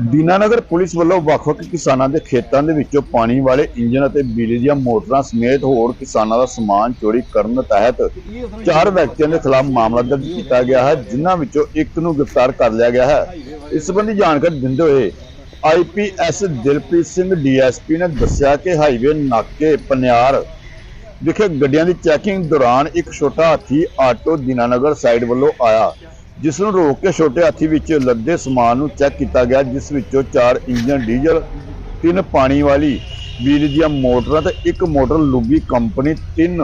Dinanagar police ਵੱਲੋਂ ਵੱਖ-ਵੱਖ ਕਿਸਾਨਾਂ ਦੇ ਖੇਤਾਂ ਦੇ ਵਿੱਚੋਂ ਪਾਣੀ ਵਾਲੇ ਇੰਜਨ ਅਤੇ ਬਿਜਲੀ ਦੀਆਂ ਮੋਟਰਾਂ ਸਮੇਤ ਹੋਰ ਕਿਸਾਨਾਂ ਦਾ ਸਮਾਨ ਚੋਰੀ ਕਰਨ ਤਹਿਤ ਚਾਰ ਵਿਅਕਤੀਆਂ ਦੇ ਖਿਲਾਫ ਮਾਮਲਾ ਦਰਜ ਕੀਤਾ ਗਿਆ ਹੈ, ਜਿਨ੍ਹਾਂ ਵਿੱਚੋਂ ਇੱਕ ਨੂੰ ਗ੍ਰਿਫਤਾਰ ਕਰ ਲਿਆ ਗਿਆ ਹੈ। ਇਸ ਸੰਬੰਧੀ ਜਾਣਕਾਰੀ ਦਿੰਦੇ ਹੋਏ ਆਈਪੀਐਸ ਦਿਲਪ੍ਰੀਤ ਸਿੰਘ ਡੀਐਸਪੀ ਨੇ ਦੱਸਿਆ ਕਿ ਹਾਈਵੇ ਨਾਕੇ ਪਨਿਆਰ ਵਿਖੇ ਗੱਡੀਆਂ ਦੀ ਚੈਕਿੰਗ ਦੌਰਾਨ ਇੱਕ ਛੋਟਾ ਹਾਥੀ ਆਟੋ ਦੀਨਾਨਗਰ ਸਾਈਡ ਵੱਲੋਂ ਆਇਆ। ਜਿਸ ਨੂੰ ਰੋਕ ਕੇ ਛੋਟੇ ਹਾਥੀ ਵਿੱਚ ਲੱਦੇ ਸਮਾਨ ਨੂੰ ਚੈੱਕ ਕੀਤਾ ਗਿਆ, ਜਿਸ ਵਿੱਚੋਂ ਚਾਰ ਇੰਜਨ ਡੀਜ਼ਲ, ਤਿੰਨ ਪਾਣੀ ਵਾਲੀ ਬਿਜਲੀ ਦੀਆਂ ਮੋਟਰਾਂ ਤੇ ਇੱਕ ਮੋਟਰ ਲੁੱਗੀ ਕੰਪਨੀ, ਤਿੰਨ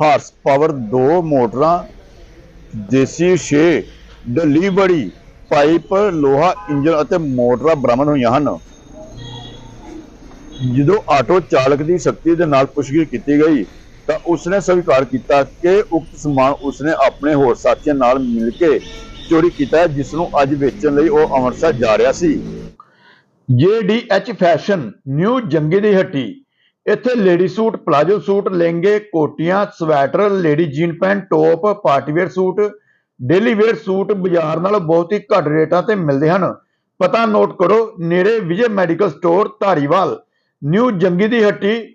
ਹਾਰਸ ਪਾਵਰ, ਦੋ ਮੋਟਰਾਂ, ਦੇਸੀ 6 ਡਲੀਵਰੀ ਪਾਈਪ, ਲੋਹਾ ਇੰਜਨ ਅਤੇ ਮੋਟਰਾਂ ਬਰਾਮਦ ਹੋਈਆਂ ਹਨ। ਜਦੋਂ ਆਟੋ ਚਾਲਕ ਦੀ ਸ਼ਕਤੀ ਦੇ ਨਾਲ ਪੁੱਛਗਿੱਛ ਕੀਤੀ ਗਈ ਤਾਂ ਉਸਨੇ ਸਵੀਕਾਰ ਕੀਤਾ ਕਿ ਉਕਤ ਸਮਾਨ ਉਸਨੇ ਆਪਣੇ ਹੋਰ ਸਾਥੀਆਂ ਨਾਲ ਮਿਲ ਕੇ ਚੋਰੀ ਕੀਤਾ ਜਿਸ ਨੂੰ ਅੱਜ ਵੇਚਣ ਲਈ ਉਹ ਅੰਮ੍ਰਿਤਸਰ ਜਾ ਰਿਹਾ ਸੀ। JDH ਫੈਸ਼ਨ, ਨਿਊ ਜੰਗੇ ਦੀ ਹੱਟੀ। ਇੱਥੇ ਲੇਡੀ ਸੂਟ, ਪਲਾਜੋ ਸੂਟ, ਲਹਿੰਗੇ, ਕੋਟੀਆਂ, sweater, lady jean pant, top, party wear suit, daily wear suit ਬਾਜ਼ਾਰ ਨਾਲੋਂ ਬਹੁਤ ਹੀ ਘੱਟ ਰੇਟਾਂ ਤੇ ਮਿਲਦੇ ਹਨ। ਪਤਾ ਨੋਟ ਕਰੋ, ਨੇੜੇ Vijay medical store, Dhariwal. New ਜੰਗੀ ਦੀ ਹੱਟੀ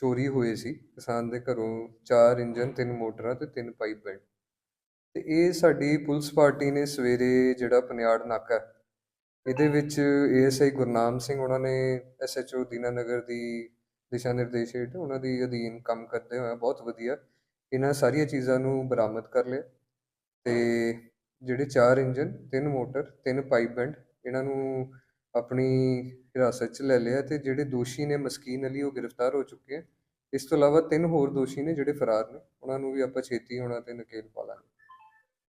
ਚੋਰੀ ਹੋਏ ਸੀ। ਕਿਸਾਨ ਦੇ ਘਰੋਂ ਚਾਰ ਇੰਜਨ ਤਿੰਨ ਮੋਟਰਾਂ ਤੇ ਤਿੰਨ ਪਾਈਪ ਬੈਂਡ। ਤੇ ਇਹ ਸਾਡੀ ਪੁਲਿਸ ਪਾਰਟੀ ਨੇ ਸਵੇਰੇ ਜਿਹੜਾ ਪਨਿਆੜ ਨਾਕਾ ਇਹਦੇ ਵਿੱਚ ਏਐਸਆਈ ਗੁਰਨਾਮ ਸਿੰਘ ਉਹਨਾਂ ਨੇ ਐਸਐਚਓ ਦੀਨਾਨਗਰ ਦੀ ਦਿਸ਼ਾ ਨਿਰਦੇਸ਼ ਹੇਠ ਉਹਨਾਂ ਦੀ ਅਧੀਨ ਕੰਮ ਕਰਦੇ ਹੋਏ ਬਹੁਤ ਵਧੀਆ ਇਹਨਾਂ ਸਾਰੀਆਂ ਚੀਜ਼ਾਂ ਨੂੰ ਬਰਾਮਦ ਕਰ ਲਿਆ। ਤੇ ਜਿਹੜੇ ਚਾਰ ਇੰਜਨ ਤਿੰਨ ਮੋਟਰ, ਤਿੰਨ ਪਾਈਪ ਬੈਂਡ ਇਹਨਾਂ ਨੂੰ ਆਪਣੀ ਹਿਰਾਸਤ 'ਚ ਲੈ ਲਿਆ ਤੇ ਜਿਹੜੇ ਦੋਸ਼ੀ ਨੇ ਮਸਕੀਨ ਅਲੀ ਉਹ ਗ੍ਰਿਫਤਾਰ ਹੋ ਚੁੱਕੇ ਹੈ ਇਸ ਤੋਂ ਇਲਾਵਾ ਤਿੰਨ ਹੋਰ ਦੋਸ਼ੀ ਨੇ ਜਿਹੜੇ ਫਰਾਰ ਨੇ, ਉਹਨਾਂ ਨੂੰ ਵੀ ਆਪਾਂ ਛੇਤੀ ਹੋਣਾ ਤੇ ਨਕੇਲ ਪਾ ਲਾਂਗੇ।